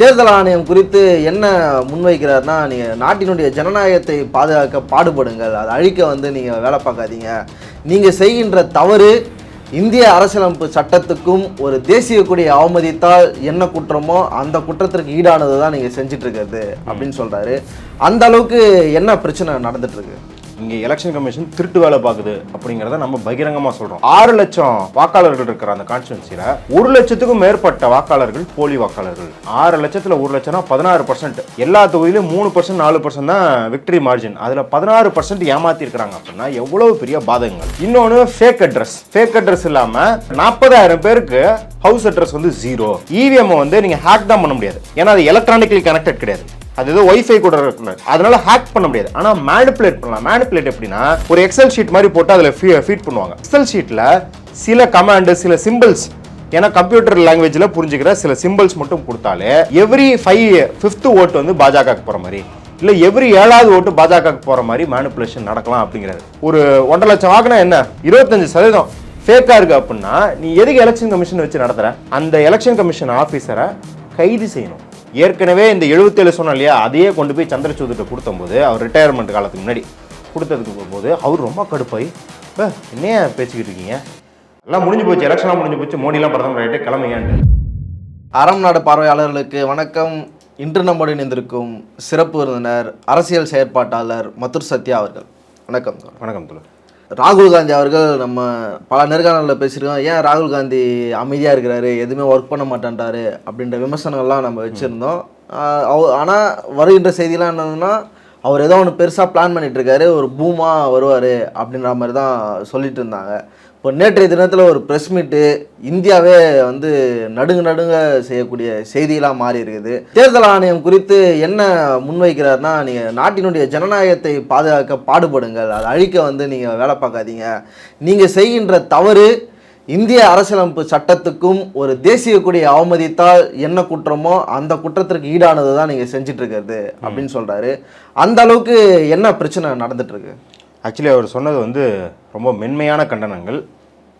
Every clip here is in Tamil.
தேர்தல் ஆணையம் குறித்து என்ன முன்வைக்கிறாருன்னா நீங்கள் நாட்டினுடைய ஜனநாயகத்தை பாதுகாக்க பாடுபடுங்கள். அதை அழிக்க வந்து நீங்கள் வேலை பார்க்காதீங்க. நீங்கள் செய்கின்ற தவறு இந்திய அரசியலமைப்பு சட்டத்துக்கும் ஒரு தேசிய கொடியை அவமதித்தால் என்ன குற்றமோ அந்த குற்றத்திற்கு ஈடானது தான் நீங்கள் செஞ்சிட்ருக்கிறது அப்படின்னு சொல்கிறாரு அந்த அளவுக்கு என்ன பிரச்சனை நடந்துட்டுருக்கு இங்கே எலெக்ஷன் கமிஷன் திருட்டு வேலை பார்க்குது அப்படிங்கிறத நம்ம பகிரங்கமாக சொல்கிறோம் ஆறு லட்சம் வாக்காளர்கள் இருக்கிற அந்த கான்ஸ்டுவன்சியில் ஒரு லட்சத்துக்கும் மேற்பட்ட வாக்காளர்கள் போலி வாக்காளர்கள். ஆறு லட்சத்தில் ஒரு லட்சம்னா பதினாறு பர்சன்ட் எல்லா தொகுதியிலும் மூணு பர்சன்ட் நாலு பர்சன்ட் தான் விக்டரி மார்ஜின் அதில் பதினாறு பர்சன்ட் ஏமாத்தி இருக்கிறாங்க அப்படின்னா எவ்வளவு பெரிய பாதகங்கள்? இன்னொன்று ஃபேக் அட்ரஸ் ஃபேக் அட்ரஸ் இல்லாமல் நாற்பதாயிரம் பேருக்கு ஹவுஸ் அட்ரஸ் வந்து ஜீரோ இவிஎம் வந்து நீங்கள் ஹேக் தான் பண்ண முடியாது. ஏன்னா அது எலக்ட்ரானிக்கலி கனெக்டட் கிடையாது. அது ஏதோ ஒய்ஃபை கூட இருக்குல்ல அதனால ஹேக் பண்ண முடியாது. ஆனால் மேனிப்புலேட் பண்ணலாம். மேனிப்புலேட் எப்படின்னா ஒரு எக்ஸல் ஷீட் மாதிரி போட்டு அதில் ஃபீட் பண்ணுவாங்க. எக்ஸல் ஷீட்டில் சில கமாண்டு சில சிம்பிள்ஸ் ஏன்னா கம்ப்யூட்டர் லாங்குவேஜில் புரிஞ்சுக்கிற சில சிம்பிள்ஸ் மட்டும் கொடுத்தாலே எவ்ரி ஃபைவ் ஃபிஃப்த்து ஓட்டு வந்து பாஜகவுக்கு போகிற மாதிரி. இல்லை எவ்ரி ஏழாவது ஓட்டு பாஜகவுக்கு போகிற மாதிரி மேனிப்புலேஷன் நடக்கலாம் அப்படிங்கிறது. ஒரு ஒன்றரை லட்சம் வாங்கினா என்ன? இருபத்தஞ்சு சதவீதம். ஃபேக்காக இருக்குது அப்படின்னா நீ எதுக்கு எலெக்ஷன் கமிஷன் வச்சு நடத்துகிற அந்த எலெக்ஷன் கமிஷன் ஆஃபீஸரை கைது செய்யணும். ஏற்கனவே இந்த 77 சொன்னோம் இல்லையா அதையே கொண்டு போய் சந்திரசூதிட்ட கொடுத்தம்போது அவர் ரிட்டையர்மெண்ட் காலத்துக்கு முன்னாடி கொடுத்ததுக்கு போகும்போது அவர் ரொம்ப கடுப்பாய் "பே, என்னையா பேசிக்கிட்டு இருக்கீங்க? எல்லாம் முடிஞ்சு போச்சு எலெக்ஷன்லாம் முடிஞ்சு போச்சு மோடிலாம் பிரதமர் ஆகிட்டு கிளம்புங்கன்ட்டு. அறம் நாடு பார்வையாளர்களுக்கு வணக்கம். இன்று நம்முடன் இணைந்திருக்கும் சிறப்பு விருந்தினர் அரசியல் செயற்பாட்டாளர் மதுர் சத்யா அவர்கள். வணக்கம் வணக்கம் துளு ராகுல் காந்தி அவர்கள் நம்ம பல நேர்காணலில் பேசியிருக்கோம். ஏன் ராகுல் காந்தி அமைதியாக இருக்கிறாரு? எதுவுமே ஒர்க் பண்ண மாட்டேன்றாரு அப்படின்ற விமர்சனங்கள்லாம் நம்ம வச்சுருந்தோம். ஆனால் வருகின்ற செய்திலாம் என்னதுன்னா அவர் ஏதோ ஒன்று பெருசாக பிளான் பண்ணிகிட்ருக்காரு ஒரு பூமாக வருவார் அப்படின்ற மாதிரி தான் சொல்லிட்டு இருந்தாங்க. இப்போ நேற்றைய தினத்தில் ஒரு ப்ரெஸ் மீட்டு இந்தியாவே வந்து நடுங்க நடுங்க செய்யக்கூடிய செய்தியெல்லாம் மாறி இருக்குது தேர்தல் ஆணையம் குறித்து என்ன முன்வைக்கிறாருன்னா நீங்கள் நாட்டினுடைய ஜனநாயகத்தை பாதுகாக்க பாடுபடுங்கள் அதை அழிக்க வந்து நீங்கள் வேலை பார்க்காதீங்க. நீங்கள் செய்கின்ற தவறு இந்திய அரசியலமைப்பு சட்டத்துக்கும் ஒரு தேசிய கொடியை அவமதித்தால் என்ன குற்றமோ அந்த குற்றத்திற்கு ஈடானது தான் நீங்கள் செஞ்சுட்டு இருக்கிறது அப்படின்னு சொல்கிறாரு அந்த அளவுக்கு என்ன பிரச்சனை நடந்துட்டு இருக்கு? ஆக்சுவலி அவர் சொன்னது வந்து ரொம்ப மென்மையான கண்டனங்கள்.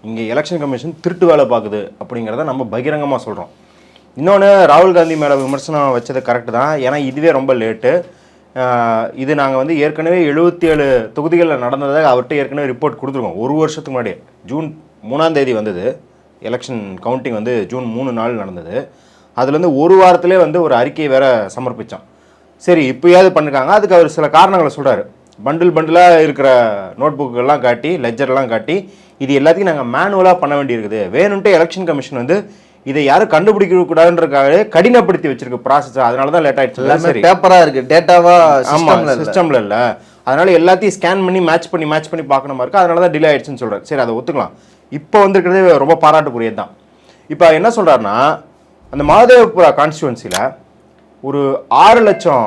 இங்கே எலெக்ஷன் கமிஷன் திருட்டு வேலை பார்க்குது அப்படிங்கிறத நம்ம பகிரங்கமாக சொல்கிறோம் இன்னொன்று ராகுல் காந்தி மேலே விமர்சனம் வச்சது கரெக்டு தான். ஏன்னா இதுவே ரொம்ப லேட்டு இது நாங்கள் வந்து ஏற்கனவே எழுபத்தி ஏழு தொகுதிகளில் நடந்ததை அவர்கிட்ட ஏற்கனவே ரிப்போர்ட் கொடுத்துருக்கோம். ஒரு வருஷத்துக்கு முன்னாடி ஜூன் மூணாம் தேதி வந்தது. எலெக்ஷன் கவுண்டிங் வந்து ஜூன் மூணு நாள் நடந்தது. அதுலேருந்து ஒரு வாரத்திலே வந்து ஒரு அறிக்கையை வேற சமர்ப்பித்தோம் சரி இப்போயாவது பண்ணிருக்காங்க. அதுக்கு அவர் சில காரணங்களை சொல்கிறார் பண்டில் பண்டிலாக இருக்கிற நோட்புக்கெல்லாம் காட்டி லெஜர்லாம் காட்டி இது எல்லாத்தையும் நாங்கள் மேனுவலாக பண்ண வேண்டியிருக்குது. வேணும்ட்டு எலெக்ஷன் கமிஷன் வந்து இதை யாரும் கண்டுபிடிக்க கூடாதுன்றதுக்காக கடினப்படுத்தி வச்சிருக்க ப்ராசஸ் அதனால தான் லேட் ஆயிடுச்சு. எல்லாமே சரி. பேப்பராக இருக்குது டேட்டாவா ஆமா சிஸ்டம்ல இல்லை. அதனால எல்லாத்தையும் ஸ்கேன் பண்ணி மேட்ச் பண்ணி மேட்ச் பண்ணி பார்க்கணுமா இருக்கு. அதனால தான் டிலே ஆயிடுச்சுன்னு சொல்றாரு. சரி அதை ஒத்துக்கலாம். இப்போ வந்திருக்கிறதே ரொம்ப பாராட்டுக்குரியது தான். இப்போ என்ன சொல்றாருன்னா அந்த மகாதேவபுரா கான்ஸ்டுவன்சியில் ஒரு ஆறு லட்சம்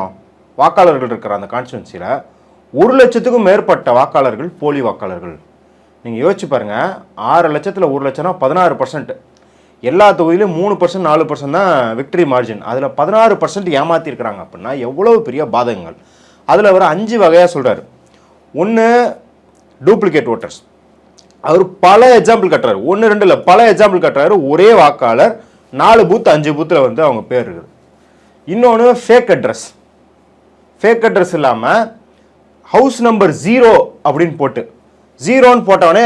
வாக்காளர்கள் இருக்கிற அந்த கான்ஸ்டுவன்சியில் ஒரு லட்சத்துக்கும் மேற்பட்ட வாக்காளர்கள் போலி வாக்காளர்கள். நீங்கள் யோசிச்சு பாருங்கள் ஆறு லட்சத்தில் ஒரு லட்சம்னா பதினாறு பர்சன்ட் எல்லா தொகுதியிலும் மூணு பர்சன்ட் நாலு பர்சன்ட் தான் விக்டரி மார்ஜின் அதில் பதினாறு பர்சன்ட் ஏமாற்றிருக்கிறாங்க அப்படின்னா எவ்வளோ பெரிய பாதகங்கள். அதில் அவர் அஞ்சு வகையாக சொல்கிறாரு ஒன்று டூப்ளிகேட் ஓட்டர்ஸ் அவர் பல எக்ஸாம்பிள் கட்டுறாரு. ஒன்று ரெண்டு இல்லை பல எக்ஸாம்பிள் கட்டுறாரு. ஒரே வாக்காளர் நாலு பூத் அஞ்சு பூத்தில் வந்து அவங்க பேர் இருக்குது. இன்னொன்று ஃபேக் அட்ரஸ் ஃபேக் அட்ரஸ் இல்லாமல் ஹவுஸ் நம்பர் ஜீரோ அப்படின்னு போட்டு ஜீரோன்னு போட்டவொடனே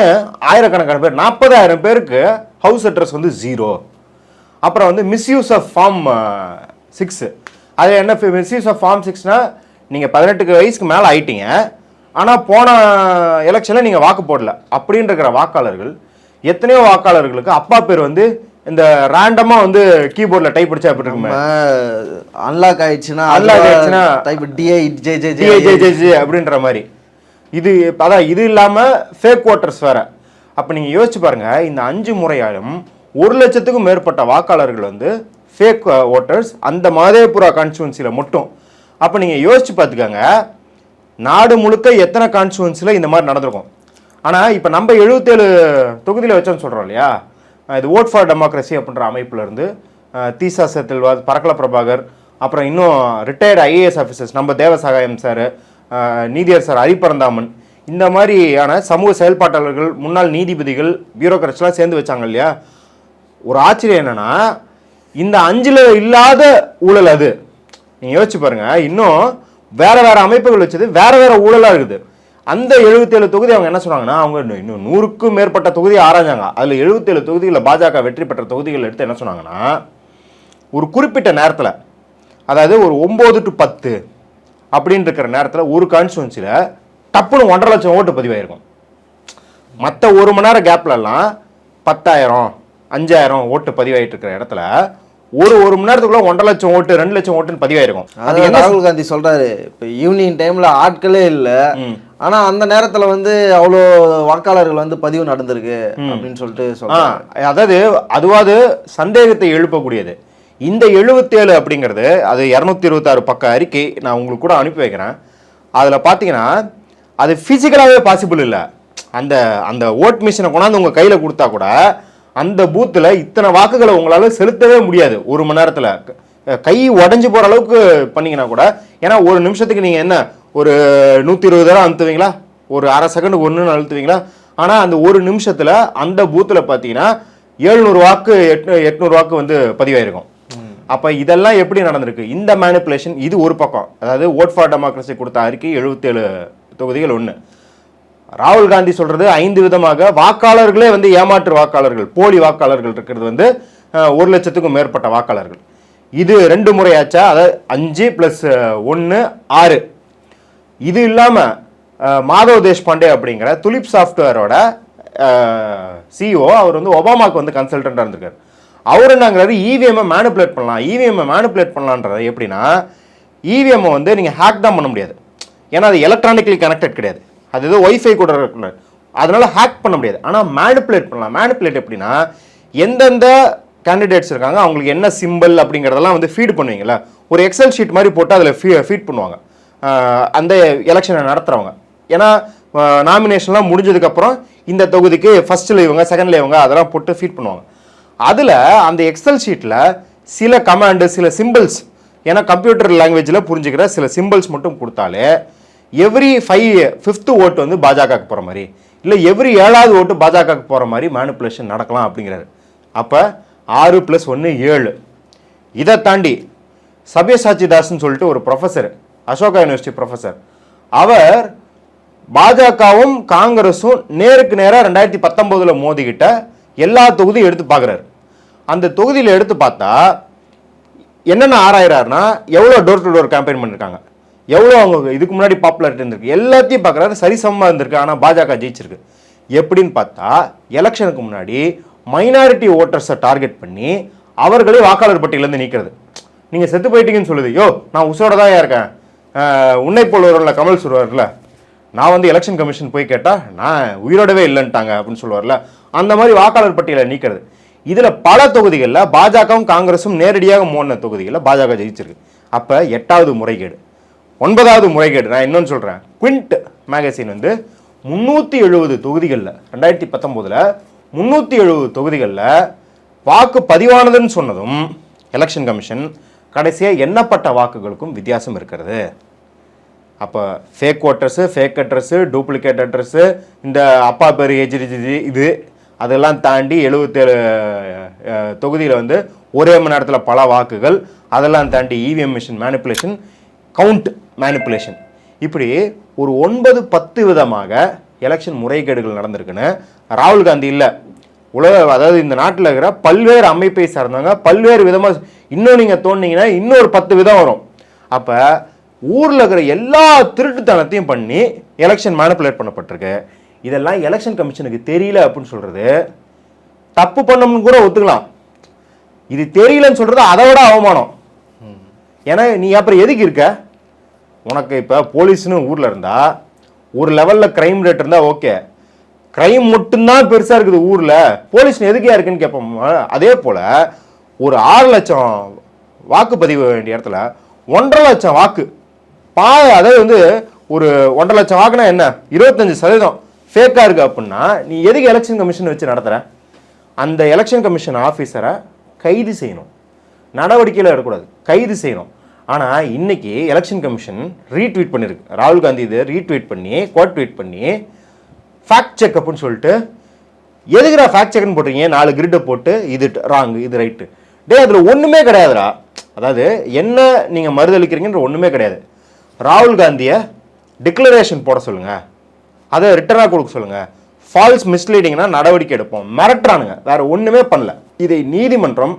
ஆயிரக்கணக்கான பேர் நாற்பதாயிரம் பேருக்கு ஹவுஸ் அட்ரஸ் வந்து ஜீரோ அப்புறம் வந்து மிஸ்யூஸ் ஆஃப் ஃபார்ம் சிக்ஸு அது என்ன மிஸ்யூஸ் ஆஃப் ஃபார்ம் சிக்ஸ்னால் நீங்கள் பதினெட்டுக்கு வயசுக்கு மேலே ஆயிட்டீங்க. ஆனால் போன எலெக்ஷனில் நீங்கள் வாக்கு போடல. அப்படின்னு இருக்கிற வாக்காளர்கள் எத்தனையோ வாக்காளர்களுக்கு அப்பா பேர் வந்து இந்த ரேண்டமாக வந்து கீபோர்டில் டைப் அடிச்சா எப்படி இருக்குமே? அன்லாக் ஆயிடுச்சுன்னா Unlock ஆயிடுச்சுன்னா type D I J J J J J J அப்படின்ற மாதிரி. இது அதான் இது இல்லாமல் ஃபேக் ஓட்டர்ஸ் வேற. அப்போ நீங்கள் யோசிச்சு பாருங்க இந்த அஞ்சு முறையாலும் ஒரு லட்சத்துக்கும் மேற்பட்ட வாக்காளர்கள் வந்து ஃபேக் ஓட்டர்ஸ் அந்த மதேபுரா கான்ஸ்டுவன்சியில் மட்டும். அப்போ நீங்கள் யோசிச்சு பார்த்துக்கோங்க நாடு முழுக்க எத்தனை கான்ஸ்டுவன்சியில் இந்த மாதிரி நடந்திருக்கும்? ஆனால் இப்போ நம்ம எழுபத்தேழு தொகுதியில் வச்சோன்னு சொல்கிறோம் இல்லையா? இது ஓட் ஃபார் டெமோக்ரஸி அப்படின்ற அமைப்புல இருந்து தீசா செத்தில்வாத் பரக்கல பிரபாகர் அப்புறம் இன்னும் ரிட்டையர்டு ஐஏஎஸ் ஆஃபீஸர்ஸ் நம்ம தேவசகாயம் சார் நீதியர் சார் ஹரிபரந்தாமன் இந்த மாதிரியான சமூக செயல்பாட்டாளர்கள் முன்னாள் நீதிபதிகள் பியூரோக்ராட்ஸ்லாம் சேர்ந்து வச்சாங்க இல்லையா? ஒரு ஆச்சரியம் என்னன்னா இந்த அஞ்சில் இல்லாத ஊழல் அது. நீங்கள் யோசிச்சு பாருங்கள் இன்னும் வேறு வேறு அமைப்புகள் வச்சது வேறு வேறு ஊழலாக இருக்குது. அந்த 77 தொகுதி அவங்க என்ன சொன்னாங்கன்னா அவங்க இன்னும் நூறுக்கும் மேற்பட்ட தொகுதியை ஆராய்ஞ்சாங்க. அதுல 77 தொகுதிகளில் பாஜக வெற்றி பெற்ற தொகுதிகள் எடுத்து என்ன சொன்னாங்கன்னா ஒரு குறிப்பிட்ட நேரத்தில் அதாவது ஒரு ஒம்பது டு பத்து அப்படின்னு இருக்கிற நேரத்தில் ஒரு கான்ஸ்டுவன்சியில் டப்புன்னு ஒன்றரை லட்சம் ஓட்டு பதிவாயிருக்கும். மற்ற ஒரு மணி நேரம் கேப்லலாம் பத்தாயிரம் அஞ்சாயிரம் ஓட்டு பதிவாயிட்டு இருக்கிற இடத்துல ஒரு ஒரு மணி நேரத்துக்குள்ள ஒன்றரை லட்சம் ஓட்டு ரெண்டு லட்சம் ஓட்டுன்னு பதிவாயிருக்கும். அது ராகுல் காந்தி சொல்றாரு இப்போ ஈவினிங் டைம்ல ஆட்களே இல்ல. ஆனா அந்த நேரத்துல வந்து அவ்வளோ வாக்காளர்கள் வந்து பதிவு நடந்திருக்கு அப்படின்னு சொல்லிட்டு சொல்றாங்க. அதாவது அதுவாது சந்தேகத்தை எழுப்பக்கூடியது. இந்த 77 அப்படிங்கிறது அது இரநூத்தி இருபத்தாறு பக்க அறிக்கை நான் உங்களுக்கு கூட அனுப்பி வைக்கிறேன். அதில் பார்த்தீங்கன்னா அது ஃபிசிக்கலாகவே பாசிபிள் இல்லை. அந்த அந்த ஓட் மிஷினை கொண்டாந்து உங்கள் கையில் கொடுத்தா கூட அந்த பூத்தில் இத்தனை வாக்குகளை உங்களால் செலுத்தவே முடியாது ஒரு மணி நேரத்தில். கை உடஞ்சி போகிற அளவுக்கு பண்ணீங்கன்னா கூட ஏன்னா ஒரு நிமிஷத்துக்கு நீங்கள் என்ன ஒரு நூற்றி இருபது தடவை அழுத்துவீங்களா ஒரு அரை செகண்ட் ஒன்றுன்னு அழுத்துவீங்களா? ஆனால் அந்த ஒரு நிமிஷத்தில் அந்த பூத்தில் பார்த்தீங்கன்னா எழுநூறு வாக்கு எட்நூ எட்நூறு வாக்கு வந்து பதிவாயிருக்கும். அப்போ இதெல்லாம் எப்படி நடந்திருக்கு? இந்த மேனிப்புலேஷன் இது ஒரு பக்கம். அதாவது ஓட் ஃபார் டெமோக்ரஸி கொடுத்த அறிக்கை 77 தொகுதிகள் ஒன்று ராகுல் காந்தி சொல்கிறது ஐந்து விதமாக வாக்காளர்களே வந்து ஏமாற்று வாக்காளர்கள் போலி வாக்காளர்கள் இருக்கிறது வந்து ஒரு லட்சத்துக்கும் மேற்பட்ட வாக்காளர்கள். இது ரெண்டு முறையாச்சா அதாவது அஞ்சு ப்ளஸ் ஒன்று ஆறு. இது இல்லாமல் மாதவ் தேஷ்பாண்டே அப்படிங்கிற துலிப் சாஃப்ட்வேரோட சிஇஓ அவர் வந்து ஒபாமாக்கு வந்து கன்சல்டண்ட்டாக இருந்திருக்காரு. அவர் என்னங்கிறாரு இவிஎம்ஐ மேனுப்புலேட் பண்ணலாம் இவிஎம்ஐ மேனுப்புலேட் பண்ணலான்றது எப்படின்னா இவிஎம்ஐ வந்து நீங்கள் ஹேக் தான் பண்ண முடியாது. ஏன்னா அது எலக்ட்ரானிக்கலி கனெக்டட் கிடையாது. அது ஏதோ ஒய்ஃபை கூட இருக்கல அதனால் ஹேக் பண்ண முடியாது. ஆனால் மேனுப்புலேட் பண்ணலாம். மேனுப்புலேட் எப்படின்னா எந்தெந்த கேண்டிடேட்ஸ் இருக்காங்க அவங்களுக்கு என்ன சிம்பிள் அப்படிங்கிறதெல்லாம் வந்து ஃபீட் பண்ணுவீங்களா ஒரு எக்ஸல் ஷீட் மாதிரி போட்டு அதில் ஃபீ ஃபீட் பண்ணுவாங்க. அந்த எலெக்ஷனை நடத்துகிறவங்க ஏன்னா நாமினேஷன்லாம் முடிஞ்சதுக்கப்புறம் இந்த தொகுதிக்கு ஃபஸ்ட்டில் இவங்க செகண்டில் இவங்க அதெல்லாம் போட்டு ஃபீட் பண்ணுவாங்க. அதில் அந்த எக்ஸல் ஷீட்டில் சில கமாண்டு சில சிம்பிள்ஸ் ஏன்னா கம்ப்யூட்டர் லாங்குவேஜில் புரிஞ்சுக்கிற சில சிம்பிள்ஸ் மட்டும் கொடுத்தாலே எவ்ரி ஃபைவ் ஃபிஃப்த்து ஓட்டு வந்து பாஜகவுக்கு போகிற மாதிரி இல்லை எவ்ரி ஏழாவது ஓட்டு பாஜகவுக்கு போகிற மாதிரி மேனுப்புலேஷன் நடக்கலாம் அப்படிங்கிறாரு. அப்போ ஆறு ப்ளஸ் ஒன்று ஏழு. இதை தாண்டி சபியசாச்சி தாஸ்ன்னு சொல்லிட்டு ஒரு ப்ரொஃபஸர் அசோகா யூனிவர்சிட்டி ப்ரொஃபஸர் அவர் பாஜகவும் காங்கிரஸும் நேருக்கு நேராக ரெண்டாயிரத்தி பத்தொம்போதில் மோதிக்கிட்ட எல்லா தொகுதியும் எடுத்து பார்க்குறாரு. அந்த தொகுதியில் எடுத்து பார்த்தா என்னென்ன ஆராயிறாருன்னா எவ்வளோ டோர் டு டோர் கேம்பெயின் பண்ணியிருக்காங்க எவ்வளோ அவங்க இதுக்கு முன்னாடி பாப்புலாரிட்டி இருந்திருக்கு. எல்லாத்தையும் பார்க்குறாரு. சரிசமமாக இருந்திருக்கு. ஆனால் பாஜக ஜெயிச்சிருக்கு. எப்படின்னு பார்த்தா எலெக்ஷனுக்கு முன்னாடி மைனாரிட்டி ஓட்டர்ஸை டார்கெட் பண்ணி அவர்களே வாக்காளர் பட்டியலேருந்து நீக்கிறது. நீங்கள் செத்து போயிட்டீங்கன்னு சொல்லுது. யோ நான் உசோட தான் இருக்கேன். உன்னை போல் வரும்ல கமல் சொல்லுவார்ல நான் வந்து எலெக்ஷன் கமிஷன் போய் கேட்டால் நான் உயிரோடவே இல்லைன்ட்டாங்க அப்படின்னு சொல்லுவார்ல அந்த மாதிரி வாக்காளர் பட்டியலை நீக்கிறது. இதில் பல தொகுதிகளில் பாஜகவும் காங்கிரஸும் நேரடியாக மோன தொகுதிகளில் பாஜக ஜெயிச்சிருக்கு. அப்போ எட்டாவது முறைகேடு. ஒன்பதாவது முறைகேடு நான் இன்னொன்று சொல்கிறேன் குவிண்ட் மேகசின் வந்து முந்நூற்றி எழுபது தொகுதிகளில் ரெண்டாயிரத்தி பத்தொம்போதில் முந்நூற்றி எழுபது தொகுதிகளில் வாக்கு பதிவானதுன்னு சொன்னதும் எலெக்ஷன் கமிஷன் கடைசியாக எண்ணப்பட்ட வாக்குகளுக்கும் வித்தியாசம் இருக்கிறது. அப்போ fake voters fake address duplicate address இந்த அப்பா பேர் ஏஜிரிஜி இது அதெல்லாம் தாண்டி எழுபத்தேழு தொகுதியில் வந்து ஒரே மணி நேரத்தில் பல வாக்குகள் அதெல்லாம் தாண்டி EVM machine manipulation count manipulation இப்படி ஒரு ஒன்பது பத்து விதமாக எலெக்ஷன் முறைகேடுகள் நடந்திருக்குன்னு ராகுல் காந்தி இல்லை. உலக அதாவது இந்த நாட்டில் இருக்கிற பல்வேறு அமைப்பை சார்ந்தவங்க பல்வேறு விதமாக இன்னும் நீங்கள் தோண்டிங்கன்னா இன்னொரு பத்து விதம் வரும். அப்போ ஊரில் இருக்கிற எல்லா திருட்டுத்தனத்தையும் பண்ணி எலெக்ஷன் மேனிப்புலேட் பண்ணப்பட்டிருக்கு. இதெல்லாம் எலெக்ஷன் கமிஷனுக்கு தெரியல அப்படின்னு சொல்கிறது தப்பு பண்ணணும்னு கூட ஒத்துக்கலாம். இது தெரியலன்னு சொல்கிறது அதை விட அவமானம். ஏன்னா நீ அப்புறம் எதுக்கு இருக்க? உனக்கு இப்போ போலீஸ்னு ஊரில் இருந்தால் ஒரு லெவலில் க்ரைம் ரேட் இருந்தால் ஓகே க்ரைம் மட்டும்தான் பெருசாக இருக்குது ஊரில். போலீஸ் எதுக்கே இருக்குன்னு கேட்போம் அதே போல் ஒரு ஆறு லட்சம் வாக்குப்பதிவு வேண்டிய இடத்துல ஒன்றரை லட்சம் வாக்கு பா அதாவது வந்து ஒரு ஒன்றரை லட்சம் வாக்குனா என்ன? இருபத்தஞ்சு சதவீதம். ஃபேக்காக இருக்குது அப்படின்னா நீ எதுக்கு எலெக்ஷன் கமிஷன் வச்சு நடத்துகிற அந்த எலெக்ஷன் கமிஷன் ஆஃபீஸரை கைது செய்யணும். நடவடிக்கையில் எடுக்கக்கூடாது கைது செய்யணும். ஆனால் இன்னைக்கு எலெக்ஷன் கமிஷன் ரீட்வீட் பண்ணியிருக்கு ராகுல் காந்தி இதை ரீட்வீட் பண்ணி கோட் ட்வீட் பண்ணி ஃபேக்ட் செக் அப்புன்னு சொல்லிட்டு எதுக்குடா ஃபேக்ட் செக்னு போடுறீங்க நாலு கிரிட்டை போட்டு இது ராங் இது ரைட்டு டே அதில் ஒன்றுமே கிடையாதுடா. அதாவது என்ன நீங்கள் மறுதளிக்கிறீங்கன்ற ஒன்றுமே கிடையாது. ராகுல் காந்தியை டிக்ளரேஷன் போட சொல்லுங்கள் அதை ரிட்டனாக கொடுக்க சொல்லுங்கள் ஃபால்ஸ் மிஸ்லீடிங்னா நடவடிக்கை எடுப்போம். மிரட்டுறானுங்க. வேற ஒன்றுமே பண்ணல. இதை நீதிமன்றம்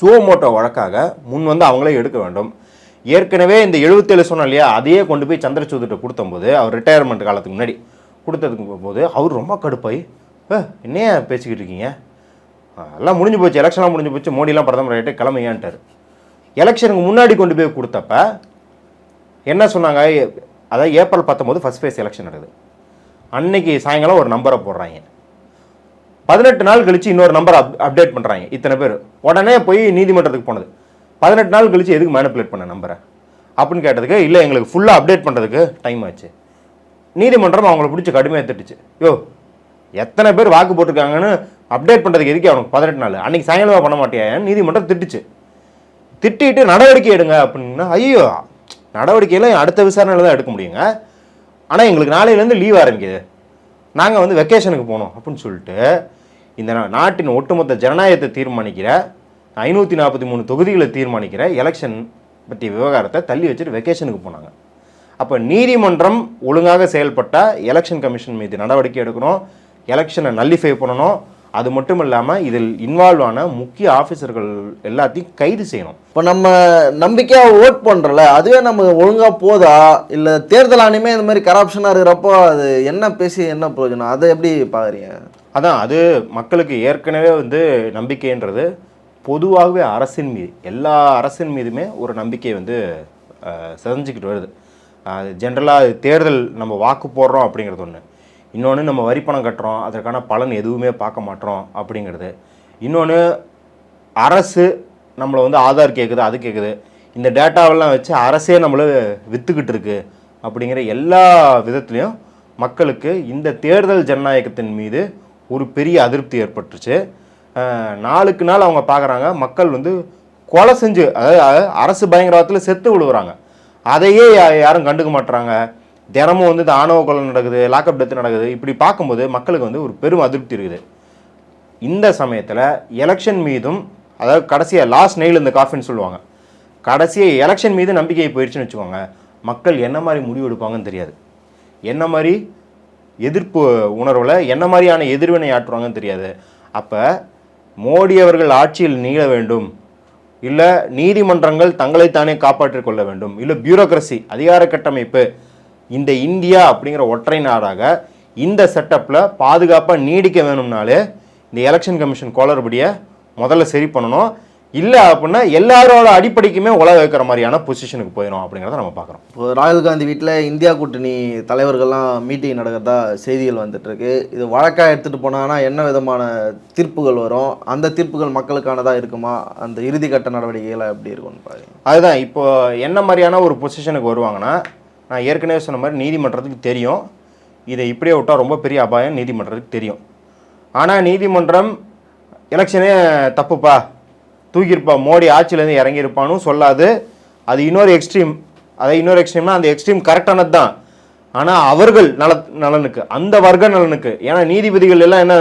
சுவமோட்டோ வழக்காக முன் வந்து அவங்களே எடுக்க வேண்டும். ஏற்கனவே இந்த எழுபத்தேழு சொன்னோம் இல்லையா? அதையே கொண்டு போய் சந்திரசூதிட்ட கொடுத்தம்போது அவர் ரிட்டையர்மெண்ட் காலத்துக்கு முன்னாடி கொடுத்ததுக்கு போது அவர் ரொம்ப கடுப்பாய் என்னையா பேசிக்கிட்டு இருக்கீங்க? எல்லாம் முடிஞ்சு போச்சு. எலெக்ஷன்லாம் முடிஞ்சு போச்சு. மோடிலாம் பிரதமர் ஆகிட்டு கிளம்பையான்ட்டார் எலெக்ஷனுக்கு முன்னாடி கொண்டு போய் கொடுத்தப்ப என்ன சொன்னாங்க? அதாவது ஏப்ரல் பத்தொம்போது ஃபர்ஸ்ட் ஃபேஸ் எலெக்ஷன் நடக்குது. அன்னைக்கு சாயங்காலம் ஒரு நம்பரை போடுறாங்க. பதினெட்டு நாள் கழிச்சு இன்னொரு நம்பர் அப் அப்டேட் பண்ணுறாங்க இத்தனை பேர். உடனே போய் நீதிமன்றத்துக்கு போனது. பதினெட்டு நாள் கழிச்சு எதுக்கு மேனிப்புலேட் பண்ண நம்பரை அப்படின்னு கேட்டதுக்கு இல்லை எங்களுக்கு ஃபுல்லாக அப்டேட் பண்ணுறதுக்கு டைம் ஆச்சு. நீதிமன்றம் அவங்கள பிடிச்சி கடுமையாக திட்டுச்சு. யோ எத்தனை பேர் வாக்கு போட்டிருக்காங்கன்னு அப்டேட் பண்ணுறதுக்கு எதுக்கு அவனுக்கு பதினெட்டு நாள்? அன்றைக்கி சாயங்காலமாக பண்ண மாட்டியா? நீதிமன்றம் திட்டுச்சு. திட்டிட்டு நடவடிக்கை எடுங்க அப்படின்னா ஐயோ நடவடிக்கையெல்லாம் அடுத்த விசாரணையில் தான் எடுக்க முடியுங்க. ஆனால் எங்களுக்கு நாளையிலேருந்து லீவ் ஆரம்பிக்குது நாங்கள் வந்து வெக்கேஷனுக்கு போனோம் அப்படின்னு சொல்லிட்டு இந்த நா- நாட்டின் ஒட்டுமொத்த ஜனநாயகத்தை தீர்மானிக்கிற ஐநூற்றி நாற்பத்தி மூணு தொகுதிகளை தீர்மானிக்கிற எலெக்ஷன் பற்றிய விவகாரத்தை தள்ளி வச்சுட்டு வெக்கேஷனுக்கு போனாங்க. அப்போ நீதிமன்றம் ஒழுங்காக செயல்பட்டால் எலெக்ஷன் கமிஷன் மீது நடவடிக்கை எடுக்கணும் எலெக்ஷனை நல்லிஃபை பண்ணணும் அது மட்டும் இல்லாமல் இதில் இன்வால்வ் ஆன முக்கிய ஆஃபீஸர்கள் எல்லாத்தையும் கைது செய்யணும். இப்போ நம்ம நம்பிக்கையாக ஓட் பண்ணுறோம்ல அதுவே நமக்கு ஒழுங்காக போதா? இல்லை தேர்தல் ஆணையமே இந்த மாதிரி கரப்ஷனாக இருக்கிறப்போ அது என்ன பேசி என்ன பிரயோஜனம்? அதை எப்படி பார்க்குறீங்க அதான் அது மக்களுக்கு ஏற்கனவே வந்து நம்பிக்கைன்றது பொதுவாகவே அரசின் மீது எல்லா அரசின் மீதுமே ஒரு நம்பிக்கை வந்து சிதைஞ்சுக்கிட்டு வருது. அது ஜென்ரலாக தேர்தல் நம்ம வாக்கு போடுறோம் அப்படிங்கிறது ஒன்று இன்னொன்று நம்ம வரி பணம் கட்டுறோம் அதற்கான பலன் எதுவுமே பார்க்க மாட்டோம் அப்படிங்கிறது. இன்னொன்று அரசு நம்மளை வந்து ஆதார் கேட்குது அது கேட்குது இந்த டேட்டாவெல்லாம் வச்சு அரசே நம்மளை விற்றுக்கிட்டு இருக்கு அப்படிங்கிற எல்லா விதத்துலேயும் மக்களுக்கு இந்த தேர்தல் ஜனநாயகத்தின் மீது ஒரு பெரிய அதிருப்தி ஏற்பட்டுருச்சு. நாளுக்கு நாள் அவங்க பார்க்குறாங்க மக்கள் வந்து கொலை செஞ்சு அதாவது அரசு பயங்கரவாதத்தில் செத்து விழுவுறாங்க. அதையே யா- யாரும் கண்டுக்க மாட்டுறாங்க தினமும் வந்து இந்த ஆணவ கொலை நடக்குது லாக்அப் டெத்து நடக்குது. இப்படி பார்க்கும்போது மக்களுக்கு வந்து ஒரு பெரும் அதிருப்தி இருக்குது. இந்த சமயத்தில் எலெக்ஷன் மீதும் அதாவது கடைசியாக லாஸ்ட் நெயில் இந்த காஃபின்னு சொல்லுவாங்க. கடைசியாக எலெக்ஷன் மீது நம்பிக்கை போயிடுச்சுன்னு வச்சுக்கோங்க மக்கள் என்ன மாதிரி முடிவு எடுப்பாங்கன்னு தெரியாது. என்ன மாதிரி எதிர்ப்பு உணர்வில் என்ன மாதிரியான எதிர்வினை ஆற்றுவாங்கன்னு தெரியாது. அப்போ மோடி அவர்கள் ஆட்சியில் நீள வேண்டும். இல்லை நீதிமன்றங்கள் தங்களைத்தானே காப்பாற்றிக் கொள்ள வேண்டும். இல்லை பியூரோக்ரஸி அதிகார கட்டமைப்பு இந்த இந்தியா அப்படிங்கிற ஒற்றை நாடாக இந்த செட்டப்பில் பாதுகாப்பாக நீடிக்க வேணும்னாலே இந்த எலெக்ஷன் கமிஷன் குளறுபடியை முதல்ல சரி பண்ணணும். இல்லை அப்படின்னா எல்லாரோட அடிப்படைக்குமே உலக வைக்கிற மாதிரியான பொசிஷனுக்கு போயிடும் அப்படிங்கிறத நம்ம பார்க்குறோம். இப்போ ராகுல் காந்தி வீட்டில் இந்தியா கூட்டணி தலைவர்கள்லாம் மீட்டிங் நடக்கிறதா செய்திகள் வந்துட்டு இருக்கு இது வழக்காக எடுத்துகிட்டு போனாங்கன்னா என்ன விதமான தீர்ப்புகள் வரும்? அந்த தீர்ப்புகள் மக்களுக்கானதாக இருக்குமா? அந்த இறுதிக்கட்ட நடவடிக்கைகள் எப்படி இருக்கும்னு பாருங்க. அதுதான் இப்போ என்ன மாதிரியான ஒரு பொசிஷனுக்கு வருவாங்கன்னா நான் ஏற்கனவே சொன்ன மாதிரி நீதிமன்றத்துக்கு தெரியும். இதை இப்படியே விட்டால் ரொம்ப பெரிய அபாயம் நீதிமன்றத்துக்கு தெரியும். ஆனால் நீதிமன்றம் எலெக்ஷனே தப்புப்பா. தூக்கியிருப்பா. மோடி ஆட்சியிலேருந்து இறங்கியிருப்பான்னு சொல்லாது. அது இன்னொரு எக்ஸ்ட்ரீம். அதை இன்னொரு எக்ஸ்ட்ரீம்னா அந்த எக்ஸ்ட்ரீம் கரெக்டானது தான். ஆனால் அவர்கள் நல நலனுக்கு அந்த வர்க்க நலனுக்கு ஏன்னா நீதிபதிகள் எல்லாம் என்ன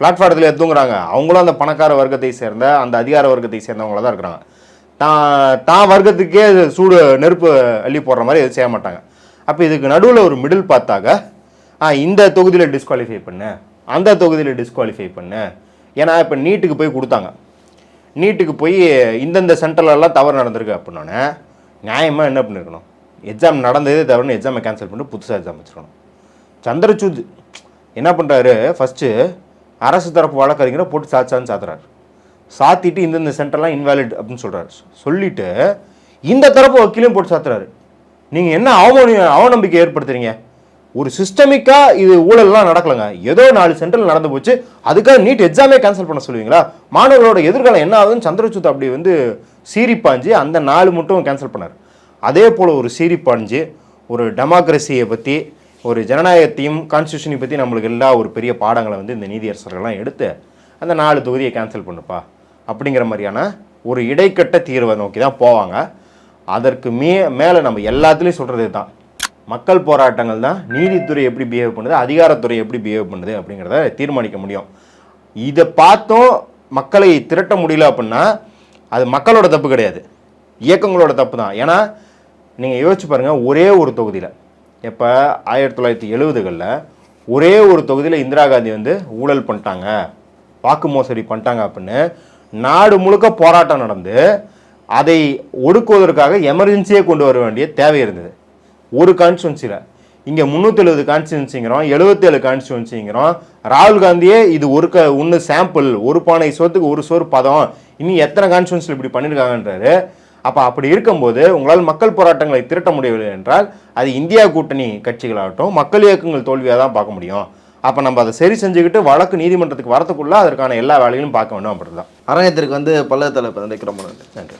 பிளாட்ஃபாரத்தில் தூங்குறாங்க. அவங்களும் அந்த பணக்கார வர்க்கத்தை சேர்ந்த அந்த அதிகார வர்க்கத்தை சேர்ந்தவங்கள தான் இருக்கிறாங்க. தான் தான் வர்க்கத்துக்கே சூடு நெருப்பு அள்ளி போடுற மாதிரி எதுவும் செய்ய மாட்டாங்க. அப்போ இதுக்கு நடுவில் ஒரு மிடில் பார்த்தாக்க ஆ இந்த தொகுதியில் டிஸ்குவாலிஃபை பண்ணு அந்த தொகுதியில் டிஸ்குவாலிஃபை பண்ணு. ஏன்னா இப்போ நீட்டுக்கு போய் கொடுத்தாங்க. நீட்டுக்கு போய் இந்தந்த சென்டர்லலாம் தவறு நடந்திருக்கு அப்படின்னோடனே நியாயமாக என்ன பண்ணிருக்கணும்? எக்ஸாம் நடந்ததே தவறுன்னு எக்ஸாமை கேன்சல் பண்ணிட்டு புதுசாக எக்ஸாம் வச்சுருக்கணும். சந்திரசூத் என்ன பண்ணுறாரு ஃபஸ்ட்டு அரசு தரப்பு வழக்கறிஞரை போட்டு சாச்சான்னு சாத்துறாரு. சாத்திட்டு இந்தந்த சென்டர்லாம் இன்வாலிட் அப்படின்னு சொல்கிறாரு சொல்லிட்டு இந்த தரப்பு வக்கீலையும் போட்டு சாத்துறாரு. நீங்கள் என்ன அவமதி அவநம்பிக்கை ஏற்படுத்துறீங்க? ஒரு சிஸ்டமிக்காக இது ஊழல்லாம் நடக்கலைங்க. ஏதோ நாலு சென்டரில் நடந்து போச்சு. அதுக்காக நீட் எக்ஸாமே கேன்சல் பண்ண சொல்லுவீங்களா? மாணவர்களோட எதிர்காலம் என்ன ஆகுதுன்னு சந்திரசூத் அப்படி வந்து சீரிப்பாஞ்சு அந்த நாலு மட்டும் கேன்சல் பண்ணார். அதே போல் ஒரு சீரிப்பாஞ்சு ஒரு டெமோக்ரஸியை பற்றி ஒரு ஜனநாயகத்தையும் கான்ஸ்டியூஷனை பற்றி நம்மளுக்கு எல்லா ஒரு பெரிய பாடங்களை வந்து இந்த நீதியரசர்கள்லாம் எடுத்து அந்த நாலு தொகுதியை கேன்சல் பண்ணுப்பா. அப்படிங்கிற மாதிரியான ஒரு இடைக்கட்ட தீர்வை நோக்கி தான் போவாங்க. அதற்கு மே மேலே நம்ம எல்லாத்துலேயும் சொல்கிறது தான். மக்கள் போராட்டங்கள் தான் நீதித்துறை எப்படி பிஹேவ் பண்ணுது அதிகாரத்துறை எப்படி பிஹேவ் பண்ணுது அப்படிங்கிறத தீர்மானிக்க முடியும். இதை பார்த்தும் மக்களை திரட்ட முடியல அப்படின்னா அது மக்களோட தப்பு கிடையாது. இயக்கங்களோட தப்பு தான். ஏன்னா நீங்கள் யோசிச்சு பாருங்கள் ஒரே ஒரு தொகுதியில் இப்போ ஆயிரத்தி தொள்ளாயிரத்தி எழுபதுகளில் ஒரே ஒரு தொகுதியில் இந்திரா காந்தி வந்து ஊழல் பண்ணிட்டாங்க வாக்கு மோசடி பண்ணிட்டாங்க அப்படின்னு நாடு முழுக்க போராட்டம் நடந்து அதை ஒடுக்குவதற்காக எமர்ஜென்சியே கொண்டு வர வேண்டிய தேவை இருந்தது. ஒரு கான்ஸ்டுவன்சியில் இங்கே முந்நூற்றி எழுபது கான்ஸ்டுவன்சிங்கிறோம் எழுபத்தேழு கான்ஸ்டுவன்சிங்கிறோம் ராகுல் காந்தியே இது ஒரு க ஒன்று சாம்பிள் ஒரு பானை சோத்துக்கு ஒரு சோறு பதம். இன்னும் எத்தனை கான்ஸ்டுவன்சியில் இப்படி பண்ணியிருக்காங்கன்றாரு அப்போ அப்படி இருக்கும்போது உங்களால் மக்கள் போராட்டங்களை திரட்ட முடியவில்லை என்றால் அது இந்தியா கூட்டணி கட்சிகளாகட்டும் மக்கள் இயக்கங்கள் தோல்வியாக தான் பார்க்க முடியும். அப்போ நம்ம அதை சரி செஞ்சுக்கிட்டு வழக்கு நீதிமன்றத்துக்கு வரத்துக்குள்ள அதற்கான எல்லா வேலைகளும் பார்க்க வேண்டும் அப்படிதான். அரங்கத்திற்கு வந்து தலைப்பு ரொம்ப நன்றி. நன்றி.